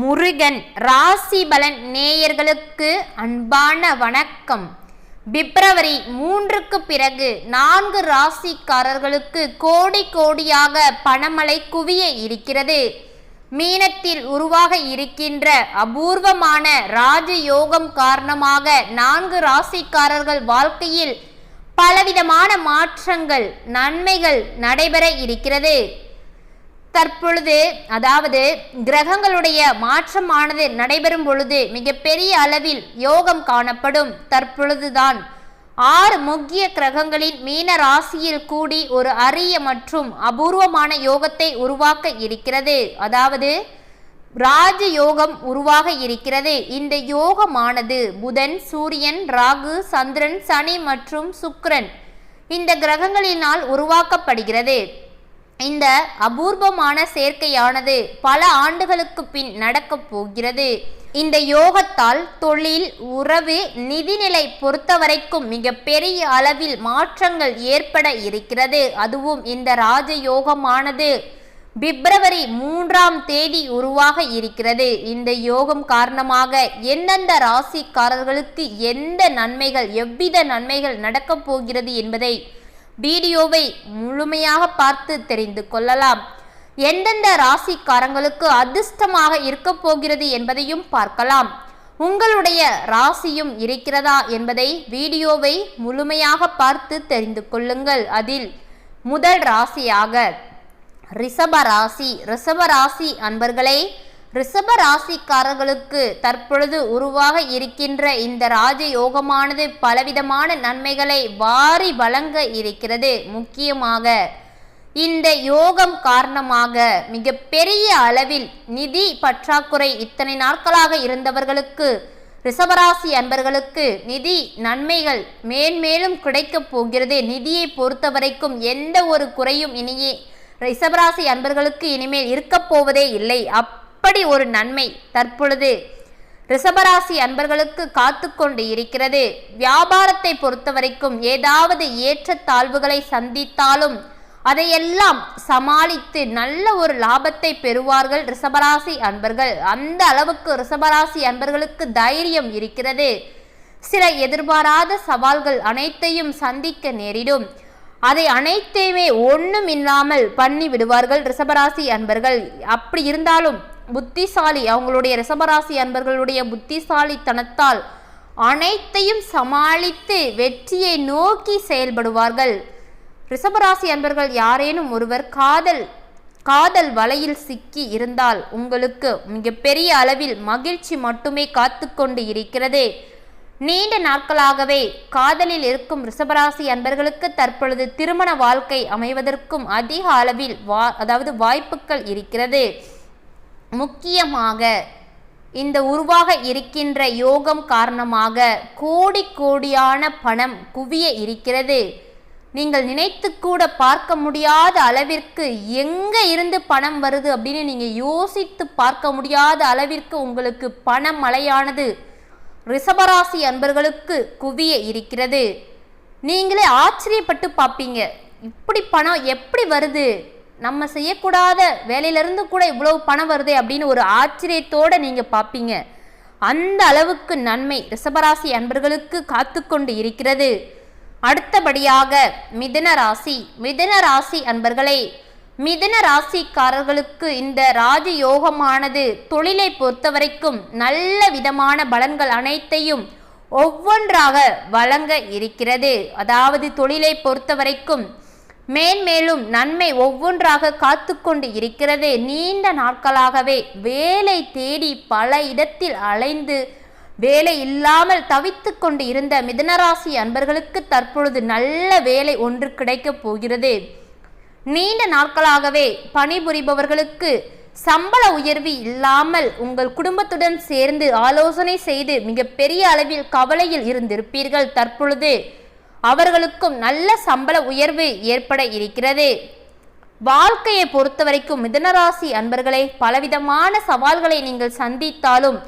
முருகன் ராசி பலன் நேயர்களுக்கு அன்பான வணக்கம். பிப்ரவரி மூன்றுக்கு பிறகு நான்கு ராசிக்காரர்களுக்கு கோடி கோடியாக பணமழை குவிய இருக்கிறது. மீனத்தில் உருவாக இருக்கின்ற அபூர்வமான ராஜயோகம் காரணமாக நான்கு ராசிக்காரர்கள் வாழ்க்கையில் பலவிதமான மாற்றங்கள் நன்மைகள் நடைபெற இருக்கிறது. தற்பொழுது அதாவது கிரகங்களுடைய மாற்றமானது நடைபெறும் பொழுது மிகப்பெரிய அளவில் யோகம் காணப்படும். தற்பொழுதுதான் ஆறு முக்கிய கிரகங்களின் மீன ராசியில் கூடி ஒரு அரிய மற்றும் அபூர்வமான யோகத்தை உருவாக்க இருக்கிறது. அதாவது ராஜ யோகம் உருவாக இருக்கிறது. இந்த யோகமானது புதன் சூரியன் ராகு சந்திரன் சனி மற்றும் சுக்ரன் இந்த கிரகங்களினால் உருவாக்கப்படுகிறது. இந்த அபூர்வமான சேர்க்கையானது பல ஆண்டுகளுக்கு பின் நடக்கப் போகிறது. இந்த யோகத்தால் தொழில் உறவு நிதிநிலை பொறுத்தவரைக்கும் மிக பெரிய அளவில் மாற்றங்கள் ஏற்பட இருக்கிறது. அதுவும் இந்த ராஜ யோகமானது பிப்ரவரி மூன்றாம் தேதி உருவாக இருக்கிறது. இந்த யோகம் காரணமாக எந்தெந்த ராசிக்காரர்களுக்கு எந்த நன்மைகள் எவ்வித நன்மைகள் நடக்கப் போகிறது என்பதை வீடியோவை முழுமையாக பார்த்து தெரிந்து கொள்ளலாம். எந்தெந்த ராசிக்காரங்களுக்கு அதிர்ஷ்டமாக இருக்க போகிறது என்பதையும் பார்க்கலாம். உங்களுடைய ராசியும் இருக்கிறதா என்பதை வீடியோவை முழுமையாக பார்த்து தெரிந்து கொள்ளுங்கள். அதில் முதல் ராசியாக ரிஷப ராசி. ரிஷப ராசி அன்பர்களே ரிஷப ராசிக்காரர்களுக்கு தற்பொழுது உருவாக இருக்கின்ற இந்த ராஜ யோகமானது பலவிதமான நன்மைகளை வாரி வழங்க இருக்கிறது. முக்கியமாக இந்த யோகம் காரணமாக மிக பெரிய அளவில் நிதி பற்றாக்குறை இத்தனை நாட்களாக இருந்தவர்களுக்கு ரிஷபராசி அன்பர்களுக்கு நிதி நன்மைகள் மேன்மேலும் கிடைக்கப் போகிறது. நிதியை பொறுத்தவரைக்கும் எந்த ஒரு குறையும் இனியே ரிஷபராசி அன்பர்களுக்கு இனிமேல் இருக்கப் போவதே இல்லை. அப் அப்படி ஒரு நன்மை தற்பொழுது ரிஷபராசி அன்பர்களுக்கு காத்து கொண்டு இருக்கிறது. வியாபாரத்தை பொறுத்தவரைக்கும் ஏதாவது ஏற்றத்தாழ்வுகளை சந்தித்தாலும் அதையெல்லாம் சமாளித்து நல்ல ஒரு லாபத்தை பெறுவார்கள் ரிஷபராசி அன்பர்கள். அந்த அளவுக்கு ரிஷபராசி அன்பர்களுக்கு தைரியம் இருக்கிறது. சில எதிர்பாராத சவால்கள் அனைத்தையும் சந்திக்க நேரிடும். அதை அனைத்தையுமே ஒன்றும் இல்லாமல் பண்ணி விடுவார்கள் ரிஷபராசி அன்பர்கள். அப்படி இருந்தாலும் புத்திசாலி அவங்களுடைய ரிசபராசி அன்பர்களுடைய புத்திசாலித்தனத்தால் அனைத்தையும் சமாளித்து வெற்றியை நோக்கி செயல்படுவார்கள். ரிஷபராசி அன்பர்கள் யாரேனும் ஒருவர் காதல் காதல் வலையில் சிக்கி இருந்தால் உங்களுக்கு மிகப்பெரிய அளவில் மகிழ்ச்சி மட்டுமே காத்து கொண்டு இருக்கிறது. நீண்ட நாட்களாகவே காதலில் இருக்கும் ரிஷபராசி அன்பர்களுக்கு தற்பொழுது திருமண வாழ்க்கை அமைவதற்கும் அதிக அளவில் வா அதாவது வாய்ப்புகள் இருக்கிறது. முக்கியமாக இந்த உருவாக இருக்கின்ற யோகம் காரணமாக கோடி கோடியான பணம் குவிய இருக்கிறது. நீங்கள் நினைத்து கூட பார்க்க முடியாத அளவிற்கு எங்கே இருந்து பணம் வருது அப்படின்னு நீங்கள் யோசித்து பார்க்க முடியாத அளவிற்கு உங்களுக்கு பண மழையானது ரிஷபராசி அன்பர்களுக்கு குவிய இருக்கிறது. நீங்களே ஆச்சரியப்பட்டு பார்ப்பீங்க. இப்படி பணம் எப்படி வருது? நம்ம செய்யக்கூடாத வேலையிலேருந்து கூட இவ்வளவு பணம் வருதே அப்படின்னு ஒரு ஆச்சரியத்தோடு நீங்கள் பார்ப்பீங்க அந்த அளவுக்கு நன்மை ரிஷபராசி அன்பர்களுக்கு காத்து கொண்டு இருக்கிறது. அடுத்தபடியாக மிதுன ராசி. மிதன ராசி அன்பர்களே மிதன ராசிக்காரர்களுக்கு இந்த ராஜயோகமானது தொழிலை பொறுத்தவரைக்கும் நல்ல விதமான பலன்கள் அனைத்தையும் ஒவ்வொன்றாக வழங்க இருக்கிறது. அதாவது தொழிலை பொறுத்தவரைக்கும் மேன்மேலும் நன்மை ஒவ்வொன்றாக காத்து கொண்டு இருக்கிறது. நீண்ட நாட்களாகவே வேலை தேடி பல இடத்தில் அலைந்து வேலை இல்லாமல் தவித்து கொண்டு இருந்த மிதனராசி அன்பர்களுக்கு தற்பொழுது நல்ல வேலை ஒன்று கிடைக்கப் போகிறது. நீண்ட நாட்களாகவே பணிபுரிபவர்களுக்கு சம்பள உயர்வு இல்லாமல் உங்கள் குடும்பத்துடன் சேர்ந்து ஆலோசனை செய்து மிகப்பெரிய அளவில் கவலையில் இருந்திருப்பீர்கள் தற்பொழுது. அவர்களுக்கும் நல்ல சம்பள உயர்வு ஏற்பட இருக்கிறது. வாழ்க்கையை பொறுத்தவரைக்கும் மிதனராசி அன்பர்களை பலவிதமான சவால்களை நீங்கள் சந்தித்தாலும்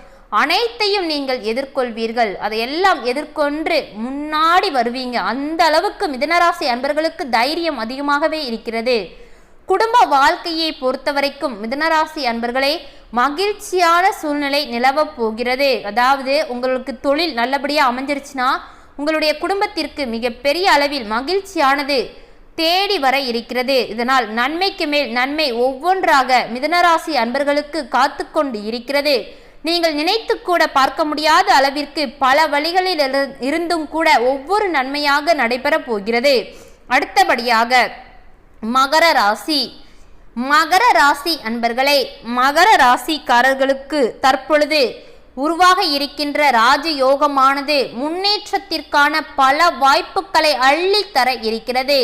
அனைத்தையும் நீங்கள் எதிர்கொள்வீர்கள். அதையெல்லாம் எதிர்கொண்டு முன்னாடி வருவீங்க. அந்த அளவுக்கு மிதனராசி அன்பர்களுக்கு தைரியம் அதிகமாகவே இருக்கிறது. குடும்ப வாழ்க்கையை பொறுத்தவரைக்கும் மிதனராசி அன்பர்களே மகிழ்ச்சியான சூழ்நிலை நிலவப் போகிறது. அதாவது உங்களுக்கு தொழில் நல்லபடியாக அமைஞ்சிருச்சுன்னா உங்களுடைய குடும்பத்திற்கு மிகப்பெரிய அளவில் மகிழ்ச்சியானது தேடி வர இருக்கிறது. இதனால் நன்மைக்கு மேல் நன்மை ஒவ்வொன்றாக மிதனராசி அன்பர்களுக்கு காத்து கொண்டு இருக்கிறது. நீங்கள் நினைத்து கூட பார்க்க முடியாத அளவிற்கு பல வழிகளில் இரு- இருந்தும் கூட ஒவ்வொரு நன்மையாக நடைபெறப் போகிறது. அடுத்தபடியாக மகர ராசி. மகர ராசி அன்பர்களே மகர ராசிக்காரர்களுக்கு தற்பொழுது உருவாக இருக்கின்ற ராஜயோகமானது முன்னேற்றத்திற்கான பல வாய்ப்புகளை அள்ளித்தர இருக்கிறது.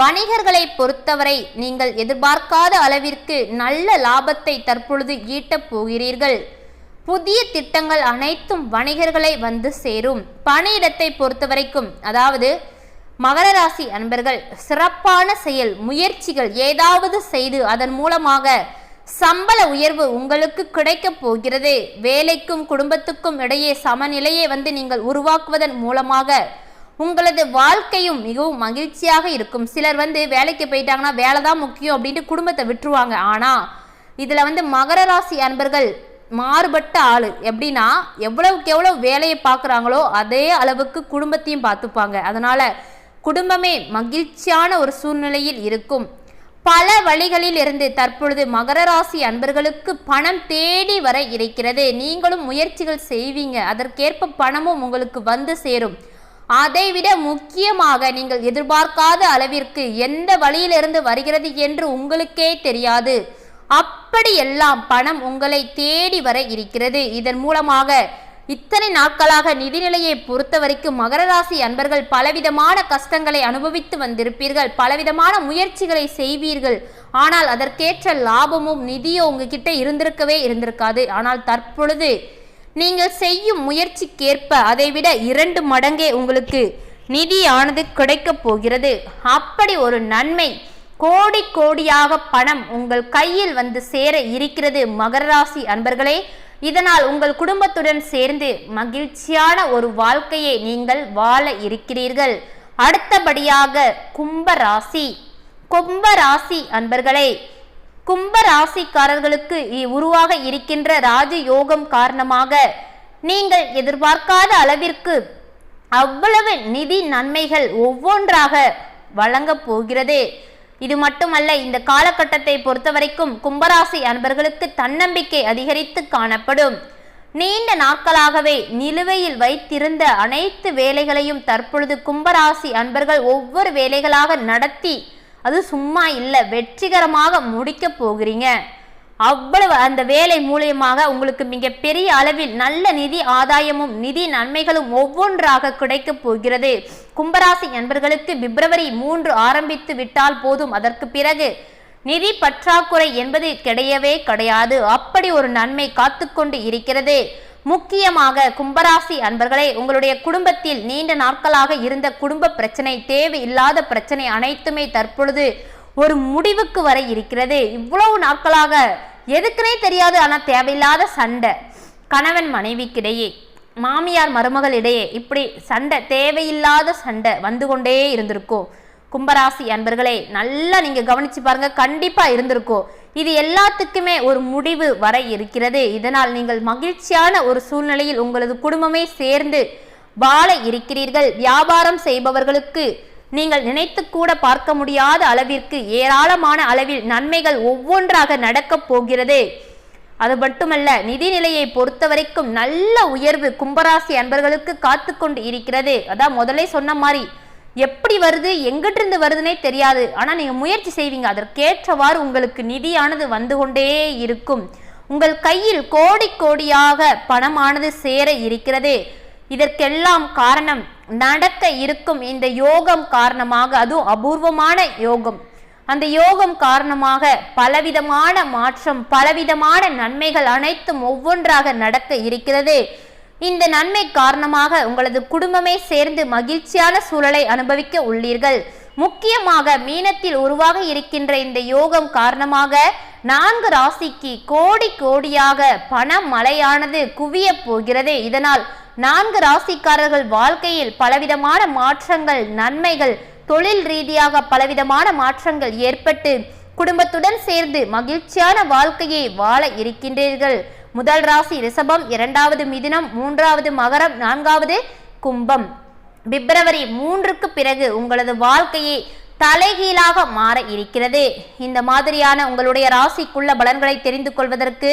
வணிகர்களை பொறுத்தவரை நீங்கள் எதிர்பார்க்காத அளவிற்கு நல்ல லாபத்தை தற்பொழுது ஈட்டப் போகிறீர்கள். புதிய திட்டங்கள் அனைத்தும் வணிகர்களை வந்து சேரும். பணியிடத்தை பொறுத்தவரைக்கும் அதாவது மகர ராசி அன்பர்கள் சிறப்பான செயல் முயற்சிகள் ஏதாவது செய்து அதன் மூலமாக சம்பள உயர்வு உங்களுக்கு கிடைக்கப் போகிறது. வேலைக்கும் குடும்பத்துக்கும் இடையே சமநிலையை வந்து நீங்கள் உருவாக்குவதன் மூலமாக உங்களது வாழ்க்கையும் மிகவும் மகிழ்ச்சியாக இருக்கும். சிலர் வந்து வேலைக்கு போயிட்டாங்கன்னா வேலை தான் முக்கியம் அப்படின்ட்டு குடும்பத்தை விட்டுருவாங்க. ஆனால் இதில் வந்து மகர ராசி அன்பர்கள் மாறுபட்ட ஆள். எப்படின்னா எவ்வளவுக்கு எவ்வளோ வேலையை பார்க்குறாங்களோ அதே அளவுக்கு குடும்பத்தையும் பார்த்துப்பாங்க. அதனால் குடும்பமே மகிழ்ச்சியான ஒரு சூழ்நிலையில் இருக்கும். பல வழிகளில் இருந்து தற்பொழுது மகர ராசி அன்பர்களுக்கு பணம் தேடி வர இருக்கிறது. நீங்களும் முயற்சிகள் செய்வீங்க. அதற்கேற்ப பணமும் உங்களுக்கு வந்து சேரும். அதைவிட முக்கியமாக நீங்கள் எதிர்பார்க்காத அளவிற்கு எந்த வழியிலிருந்து வருகிறது என்று உங்களுக்கே தெரியாது. அப்படியெல்லாம் பணம் உங்களை தேடி வர இருக்கிறது. இதன் மூலமாக இத்தனை நாட்களாக நிதிநிலையை பொறுத்த வரைக்கும் மகர ராசி அன்பர்கள் பலவிதமான கஷ்டங்களை அனுபவித்து வந்திருப்பீர்கள் பலவிதமான முயற்சிகளை செய்வீர்கள். ஆனால் அதற்கேற்ற லாபமும் நிதியோ உங்ககிட்ட இருந்திருக்கவே இருந்திருக்காது. ஆனால் தற்பொழுது நீங்கள் செய்யும் முயற்சிக்கேற்ப அதைவிட இரண்டு மடங்கே உங்களுக்கு நிதியானது கிடைக்கப் போகிறது. அப்படி ஒரு நன்மை கோடி கோடியாக பணம் உங்கள் கையில் வந்து சேர இருக்கிறது. மகர ராசி அன்பர்களே இதனால் உங்கள் குடும்பத்துடன் சேர்ந்து மகிழ்ச்சியான ஒரு வாழ்க்கையை நீங்கள் வாழ இருக்கிறீர்கள். அடுத்தபடியாக கும்ப ராசி கும்ப ராசி அன்பர்களே கும்ப ராசிக்காரர்களுக்கு இ- உருவாக இருக்கின்ற ராஜ யோகம் காரணமாக நீங்கள் எதிர்பார்க்காத அளவிற்கு அவ்வளவு நிதி நன்மைகள் ஒவ்வொன்றாக வழங்கப் போகிறது. இது மட்டுமல்ல இந்த காலகட்டத்தை பொறுத்தவரைக்கும் கும்பராசி அன்பர்களுக்கு தன்னம்பிக்கை அதிகரித்து காணப்படும். நீண்ட நாட்களாகவே நிலுவையில் வைத்திருந்த அனைத்து வேலைகளையும் தற்பொழுது கும்பராசி அன்பர்கள் ஒவ்வொரு வேலைகளாக நடத்தி அது சும்மா இல்லை வெற்றிகரமாக முடிக்கப் போகிறீங்க. அவ்வளவு அந்த வேலை மூலியமாக உங்களுக்கு மிகப்பெரிய அளவில் நல்ல நிதி ஆதாயமும் நிதி நன்மைகளும் ஒவ்வொன்றாக கிடைக்கப் போகிறது. கும்பராசி நண்பர்களுக்கு பிப்ரவரி மூன்று ஆரம்பித்து விட்டால் போதும். அதற்கு பிறகு நிதி பற்றாக்குறை என்பது கிடையவே கிடையாது. அப்படி ஒரு நன்மை காத்துக்கொண்டு இருக்கிறது. முக்கியமாக கும்பராசி அன்பர்களே உங்களுடைய குடும்பத்தில் நீண்ட நாட்களாக இருந்த குடும்ப பிரச்சனை தேவையில்லாத பிரச்சனை அனைத்துமே தற்பொழுது ஒரு முடிவுக்கு வர இருக்கிறது. இவ்வளவு நாட்களாக எதுக்குனே தெரியாது ஆனால் தேவையில்லாத சண்டை. கணவன் மனைவிக்கிடையே மாமியார் மருமகள் இடையே இப்படி சண்டை தேவையில்லாத சண்டை வந்து கொண்டே இருந்திருக்கும். கும்பராசி அன்பர்களே நல்லா நீங்கள் கவனித்து பாருங்கள் கண்டிப்பாக இருந்திருக்கும். இது எல்லாத்துக்குமே ஒரு முடிவு வர இருக்கிறது. இதனால் நீங்கள் மகிழ்ச்சியான ஒரு சூழ்நிலையில் உங்களது குடும்பமே சேர்ந்து வாழ இருக்கிறீர்கள். வியாபாரம் செய்பவர்களுக்கு நீங்கள் நினைத்து கூட பார்க்க முடியாத அளவிற்கு ஏராளமான அளவில் நன்மைகள் ஒவ்வொன்றாக நடக்கப் போகிறது. அது மட்டுமல்ல நிதிநிலையை பொறுத்த வரைக்கும் நல்ல உயர்வு கும்பராசி அன்பர்களுக்கு காத்து கொண்டு இருக்கிறது. அதான் முதலே சொன்ன மாதிரி எப்படி வருது எங்கிட்டிருந்து வருதுன்னே தெரியாது. ஆனால் நீங்கள் முயற்சி செய்வீங்க. அதற்கேற்றவாறு உங்களுக்கு நிதியானது வந்து கொண்டே இருக்கும். உங்கள் கையில் கோடி கோடியாக பணமானது சேர இருக்கிறது. இதற்கெல்லாம் காரணம் நடக்க இருக்கும் இந்த யோகம் காரணமாக அதுவும் அபூர்வமான யோகம். அந்த யோகம் காரணமாக பலவிதமான மாற்றம் பலவிதமான நன்மைகள் அனைத்தும் ஒவ்வொன்றாக நடக்க இருக்கிறது. இந்த நன்மை காரணமாக உங்களது குடும்பமே சேர்ந்து மகிழ்ச்சியான சூழலை அனுபவிக்க உள்ளீர்கள். முக்கியமாக மீனத்தில் உருவாக இருக்கின்ற இந்த யோகம் காரணமாக நான்கு ராசிக்கு கோடி கோடியாக பண மழையானது குவிய போகிறது. இதனால் நான்கு ராசிக்காரர்கள் வாழ்க்கையில் பலவிதமான மாற்றங்கள் நன்மைகள் தொழில் ரீதியாக பலவிதமான மாற்றங்கள் ஏற்பட்டு குடும்பத்துடன் சேர்ந்து மகிழ்ச்சியான வாழ்க்கையை வாழ இருக்கின்றீர்கள். முதல் ராசி ரிஷபம் இரண்டாவது மிதுனம் மூன்றாவது மகரம் நான்காவது கும்பம். பிப்ரவரி மூன்றுக்கு பிறகு உங்களது வாழ்க்கையை தலைகீழாக மாற இருக்கிறது. இந்த மாதிரியான உங்களுடைய ராசிக்குள்ள பலன்களை தெரிந்து கொள்வதற்கு